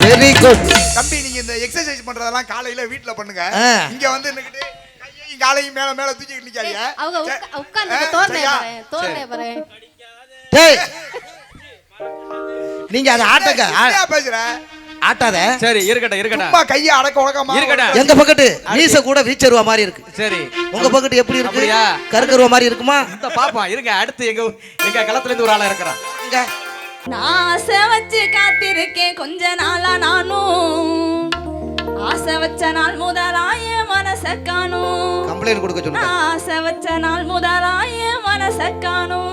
Very good தம்பி நீங்க இந்த எக்ஸசைஸ் பண்றதெல்லாம் காலையில வீட்ல பண்ணுங்க. இங்க வந்து நின்னுக்கிட்டு கையையும் காலையும் மேல மேல தூக்கிட்டு நிக்காதீங்க. அவங்க தோரணை சரியா? பாரு பாரு. டேய் நீங்க அதை ஆட்டக்க என்னையா பேசுற? ஆட்டாத. சரி இருக்கட்டும் இருக்கட்டும். சும்மா கைய அடக்க உடக்கமா இருக்கட்டும். எங்க பக்கத்து மீச கூட வீச்சருவா மாதிரி இருக்கு. சரி. உங்க பக்கத்து எப்படி இருக்கு? கருக்கருவா மாதிரி இருக்குமா? இந்த பாப்பா இருங்க அடுத்து எங்க எங்க களத்துல இருந்து ஒரு ஆளா இருக்கிறான். நான் ஆசை வச்சு காத்திருக்கேன் கொஞ்ச நாளா நானும். ஆசை வச்ச நாள் முதலாய மனச காணும். கம்ப்ளைண்ட் கொடுக்க நான் ஆசை வச்ச நாள் முதலாய மனச காணும்.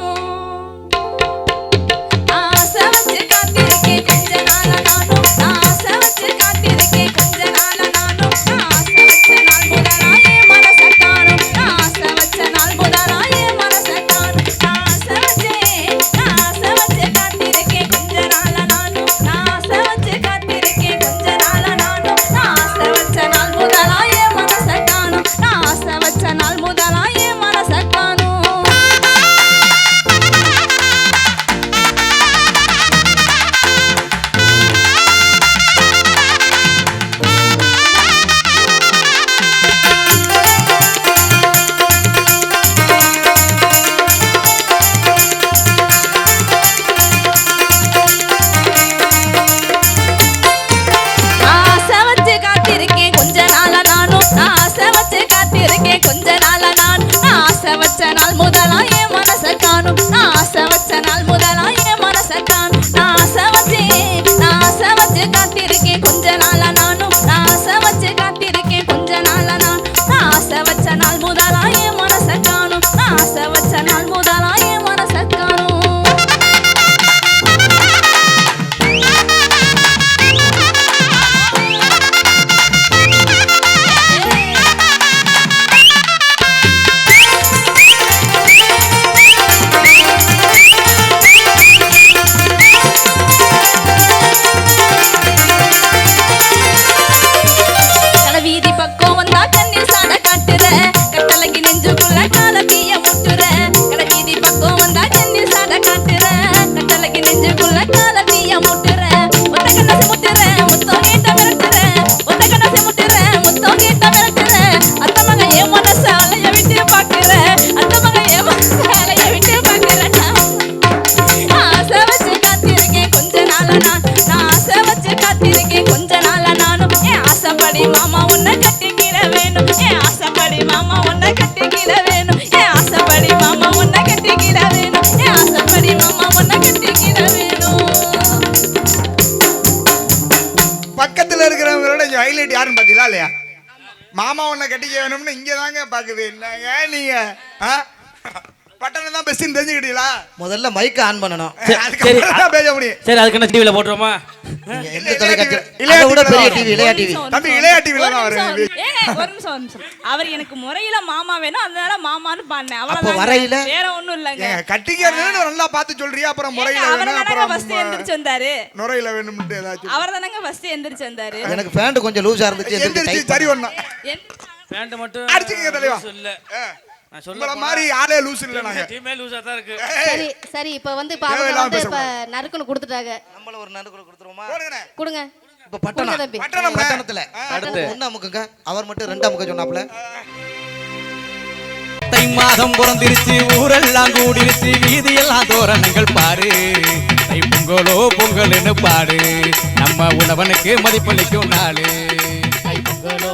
ना மாமா உன்னை கட்டிக்க வேணும்னு இங்க தாங்க பாக்குது. என்னங்க நீங்க? ஆ? பட்டணம் தான் பெஸ்ட் தெரிஞ்சுக்கிட்டீங்களா? முதல்ல மைக்க ஆன் பண்ணணும். தான் பேச முடியும். சரி அதுக்கு என்ன டிவில போட்டுருமா நீங்க எந்த இல்ல, தொலைக்காட்சி இளைய அதை விட TV பெரிய தான் டிவி இளையா டிவி தம்பி, இளையா TV ல ஒரு தான் நிமிஷம், வரேன். ஏங்க, ஒரு நிமிஷம், ஒரு நிமிஷம். அவர் எனக்கு முறையில மாமா வேணும் அதனால மாமான்னு பாடினேன் அப்ப அவ்வளவுதாங்க. வரையில? வேற ஒண்ணும் இல்லைங்க கட்டிக்கிறதுன்னு நல்லா பார்த்து சொல்றியா அப்புறம் முறையில வேணும் அப்புறம் first எந்திரிச்சு வந்தாரு நுரையில வேணும்ட்டு ஏதாச்சும் அவர் தானங்க ஃபர்ஸ்ட் எந்திரிச்சு வந்தாரு எனக்கு பேண்ட் கொஞ்சம் லூஸா இருந்துச்சு எந்திரிச்சு சரி பண்ணேன். ஒண்ணா எந்திரிச்சு பேண்ட் மட்டும் அடிச்சுக்கங்க தலைவா இல்ல ஆ. நான் சொல்ல உங்கள போனா- மாதிரி ஆளே லூஸ் இல்ல நாங்க. டீமே லூசா தான் இருக்கு. சரி சரி இப்ப வந்து இப்ப அவங்க தேவையில்லாம வந்து இப்ப பேசக்கூடாது. நறுக்குன்னு கொடுத்துட்டாங்க. நம்மள ஒரு நடுக்குள்ள கொடுத்துருவோமா. கொடுங்க. இப்ப பட்டணம். பட்டணம் பட்டணத்துல. அடுத்து. ஒண்ணு அமுக்குங்க. அவர் மட்டும் ரெண்டு அமுக்க சொன்னாப்ல தை மாதம் பிறந்திருச்சு ஊரெல்லாம் கூடிருச்சு வீதியெல்லாம் தோரணங்கள் பாரு தை பொங்கலோ பொங்கல்னு பாடு. நம்ம உழவனுக்கு மதிப்பளிக்கும் நாளு. தை பொங்கலோ